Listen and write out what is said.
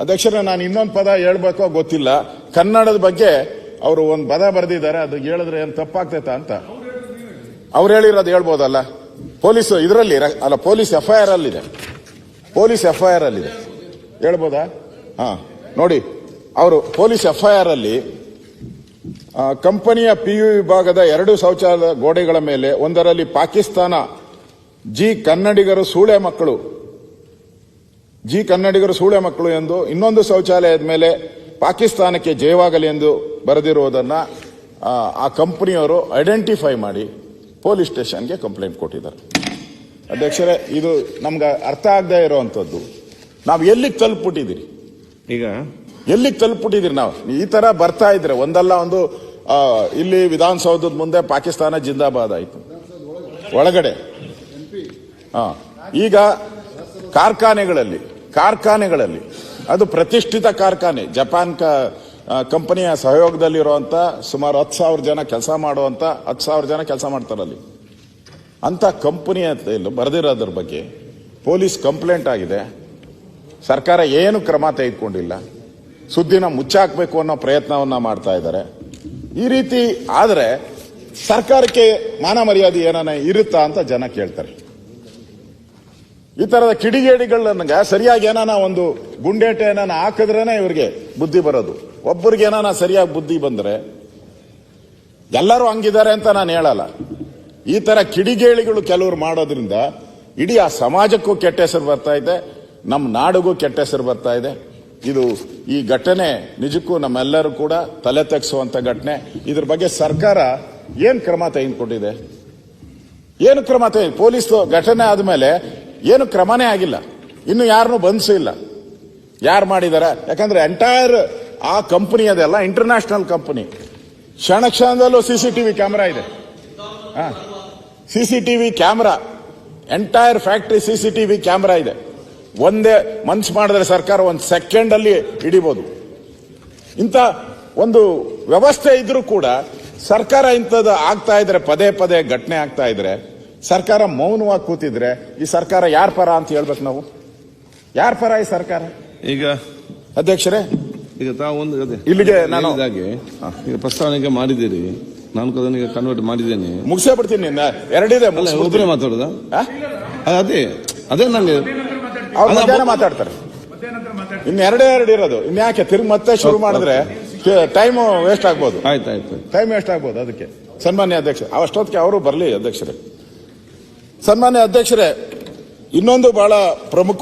ಅಧ್ಯಕ್ಷರೇ, ನಾನು ಇನ್ನೊಂದು ಪದ ಹೇಳ್ಬೇಕೋ ಗೊತ್ತಿಲ್ಲ. ಕನ್ನಡದ ಬಗ್ಗೆ ಅವರು ಒಂದು ಪದ ಬರೆದಿದ್ದಾರೆ, ಅದು ಹೇಳಿದ್ರೆ ಏನು ತಪ್ಪಾಗ್ತೈತಾ ಅಂತ. ಅವ್ರು ಹೇಳಿರೋದು ಹೇಳ್ಬೋದಲ್ಲ? ಪೊಲೀಸ್ ಇದರಲ್ಲಿ ಅಲ್ಲ, ಪೊಲೀಸ್ ಎಫ್ ಐ ಆರ್ ಅಲ್ಲಿದೆ. ಪೊಲೀಸ್ ಎಫ್ ಐ ಆರ್ ಅಲ್ಲಿದೆ. ಹೇಳ್ಬೋದಾ? ಹಾ, ನೋಡಿ, ಅವರು ಪೊಲೀಸ್ ಎಫ್ ಐ ಆರ್ ಅಲ್ಲಿ ಕಂಪನಿಯ ಪಿ ಯು ವಿಭಾಗದ ಎರಡು ಶೌಚಾಲಯ ಗೋಡೆಗಳ ಮೇಲೆ, ಒಂದರಲ್ಲಿ ಪಾಕಿಸ್ತಾನ ಜಿ ಕನ್ನಡಿಗರು, ಸೂಳೆ ಮಕ್ಕಳು ಜಿ ಕನ್ನಡಿಗರು ಸೂಳೆ ಮಕ್ಕಳು ಎಂದು ಇನ್ನೊಂದು ಶೌಚಾಲಯದ ಮೇಲೆ ಪಾಕಿಸ್ತಾನಕ್ಕೆ ಜಯವಾಗಲಿ ಎಂದು ಬರೆದಿರುವುದನ್ನು ಆ, ಕಂಪನಿಯವರು ಐಡೆಂಟಿಫೈ ಮಾಡಿ ಪೊಲೀಸ್ ಸ್ಟೇಷನ್ಗೆ ಕಂಪ್ಲೇಂಟ್ ಕೊಟ್ಟಿದ್ದಾರೆ. ಅಧ್ಯಕ್ಷರೇ ಇದು ನಮ್ಗೆ ಅರ್ಥ ಆಗದೆ ಇರುವಂತದ್ದು ನಾವು ಎಲ್ಲಿಗೆ ತಲುಪಿಬಿಟ್ಟಿದ್ದೀರಿ ಈಗ ಎಲ್ಲಿಗೆ ತಲುಪಿಬಿಟ್ಟಿದ್ದೀರಿ ನಾವು? ಈ ಥರ ಬರ್ತಾ ಇದ್ರೆ ಒಂದಲ್ಲ ಒಂದು ಇಲ್ಲಿ ವಿಧಾನಸೌಧದ ಮುಂದೆ ಪಾಕಿಸ್ತಾನ ಜಿಂದಾಬಾದ್ ಆಯಿತು. ಒಳಗಡೆ. ಹಾಂ ಈಗ ಕಾರ್ಖಾನೆಗಳಲ್ಲಿ ಕಾರ್ಖಾನೆಗಳಲ್ಲಿ. ಅದು ಪ್ರತಿಷ್ಠಿತ ಕಾರ್ಖಾನೆ. ಜಪಾನ್ ಕ ಕಂಪನಿಯ ಸಹಯೋಗದಲ್ಲಿರುವಂತ ಸುಮಾರು ಹತ್ತು ಸಾವಿರ ಜನ ಕೆಲಸ ಮಾಡುವಂತ ಹತ್ತು ಸಾವಿರ ಜನ ಕೆಲಸ ಮಾಡ್ತಾರಲ್ಲಿ ಅಂತ ಕಂಪನಿಯ ಬರೆದಿರೋದ್ರ ಬಗ್ಗೆ ಪೊಲೀಸ್ ಕಂಪ್ಲೇಂಟ್ ಆಗಿದೆ. ಸರ್ಕಾರ ಏನು ಕ್ರಮ ತೆಗೆದುಕೊಂಡಿಲ್ಲ. ಸುದ್ದಿನ ಮುಚ್ಚಾಕಬೇಕು ಅನ್ನೋ ಪ್ರಯತ್ನವನ್ನ ಮಾಡ್ತಾ ಇದ್ದಾರೆ. ಈ ರೀತಿ ಆದರೆ ಸರ್ಕಾರಕ್ಕೆ ಮಾನ ಮರ್ಯಾದೆ ಏನಾನ ಇರುತ್ತಾ ಅಂತ ಜನ ಕೇಳ್ತಾರೆ. ಈ ತರದ ಕಿಡಿಗೇಡಿಗಳನ್ನ ಸರಿಯಾಗಿ ಏನಾನ ಒಂದು ಗುಂಡೇಟೆ ಏನಾನ ಹಾಕಿದ್ರೇನೆ ಇವ್ರಿಗೆ ಬುದ್ಧಿ ಬರೋದು. ಒಬ್ಬರಿಗೆ ಏನಾನ ಸರಿಯಾಗಿ ಬುದ್ಧಿ ಬಂದ್ರೆ ಎಲ್ಲರೂ ಹಂಗಿದ್ದಾರೆ ಅಂತ ನಾನು ಹೇಳಲ್ಲ. ಈ ತರ ಕಿಡಿಗೇಳಿಗಳು ಕೆಲವರು ಮಾಡೋದ್ರಿಂದ ಇಡೀ ಆ ಸಮಾಜಕ್ಕೂ ಕೆಟ್ಟ ಹೆಸರು ಬರ್ತಾ ಇದೆ ನಮ್ಮ ನಾಡಿಗೂ ಕೆಟ್ಟ ಹೆಸರು ಬರ್ತಾ ಇದೆ. ಇದು ಈ ಘಟನೆ ನಿಜಕ್ಕೂ ನಮ್ಮೆಲ್ಲರೂ ಕೂಡ ತಲೆ ತೆಗೆಸುವಂತ ಘಟನೆ. ಇದ್ರ ಬಗ್ಗೆ ಸರ್ಕಾರ ಏನ್ ಕ್ರಮ ತೆಗೆದುಕೊಂಡಿದೆ ಏನು ಕ್ರಮ ತೆಗೆದು ಪೊಲೀಸ್ ಘಟನೆ ಆದ್ಮೇಲೆ ಏನು ಕ್ರಮನೇ ಆಗಿಲ್ಲ. ಇನ್ನು ಯಾರನ್ನೂ ಬಂಧಿಸಿಲ್ಲ ಯಾರು ಮಾಡಿದಾರ? ಯಾಕಂದ್ರೆ ಎಂಟೈರ್ ಆ ಕಂಪನಿ ಅದೆಲ್ಲ ಇಂಟರ್ನ್ಯಾಷನಲ್ ಕಂಪನಿ ಕ್ಷಣ ಕ್ಷಣದಲ್ಲೂ ಸಿಸಿಟಿವಿ ಕ್ಯಾಮೆರಾ ಇದೆ. CCTV camera entire factory factory CCTV camera ಇದೆ. ಒಂದೇ ಮನ್ಸ್ ಮಾಡಿದ್ರೆ ಸರ್ಕಾರ ಒಂದು ಸೆಕೆಂಡ್ ಅಲ್ಲಿ ಹಿಡಿಬಹುದು ಇಂಥ ಒಂದು ವ್ಯವಸ್ಥೆ ಇದ್ರೂ ಕೂಡ ಸರ್ಕಾರ ಇಂಥದ್ದು ಆಗ್ತಾ ಇದ್ರೆ, ಪದೇ ಪದೇ ಘಟನೆ ಆಗ್ತಾ ಇದ್ರೆ ಸರ್ಕಾರ ಮೌನವಾಗಿ ಕೂತಿದ್ರೆ ಈ ಸರ್ಕಾರ ಯಾರ ಪರ ಅಂತ ಹೇಳ್ಬೇಕು ನಾವು? ಯಾರ ಪರ ಈ ಸರ್ಕಾರ? ಈಗ ಅಧ್ಯಕ್ಷರೇ? ಈಗ ತಾವು ಒಂದು ಅದೇ. ಇಲ್ಲಿಗೆ ನಾನು- ಇದಾಗಿ ಈಗ ಪ್ರಸ್ತಾವನೆಗೆ ಮಾಡಿದ್ದೀರಿ. ನಾನು ಅದನ್ನ ಕನ್ವರ್ಟ್ ಮಾಡಿದ್ದೇನೆ. ಮುಗಿಸೇ ಬಿಡ್ತೀನಿ. ಎರಡಿದೆ ಒಬ್ಬರೇ ಮಾತಾಡೋದ? ಅದ್. ಅದೇ ಅದೇ ನಂಗೆ ಅವ್ರು ಅಲ್ಲ, ಮಧ್ಯಾಹ್ನ ಒಬ್ಬ- ಮಾತಾಡ್ತಾರೆ. ಇನ್ನು ಎರಡೇ ಎರಡು ಇರೋದು. ಇನ್ಯಾಕೆ ತಿರುಗಿ ಮತ್ತೆ ಶುರು ಮಾಡಿದ್ರೆ ಟೈಮ್ ವೇಸ್ಟ್ ಆಗ್ಬೋದು. ಆಯ್ತು ಆಯ್ತು ಟೈಮ್ ವೇಸ್ಟ್ ಆಗ್ಬೋದು ಅದಕ್ಕೆ. ಸನ್ಮಾನ್ಯ ಅಧ್ಯಕ್ಷ ಅಷ್ಟೊತ್ತಿಗೆ ಅವರು ಬರಲಿ ಅಧ್ಯಕ್ಷರೇ. ಸನ್ಮಾನ್ಯ ಅಧ್ಯಕ್ಷರೇ ಇನ್ನೊಂದು ಬಹಳ ಪ್ರಮುಖ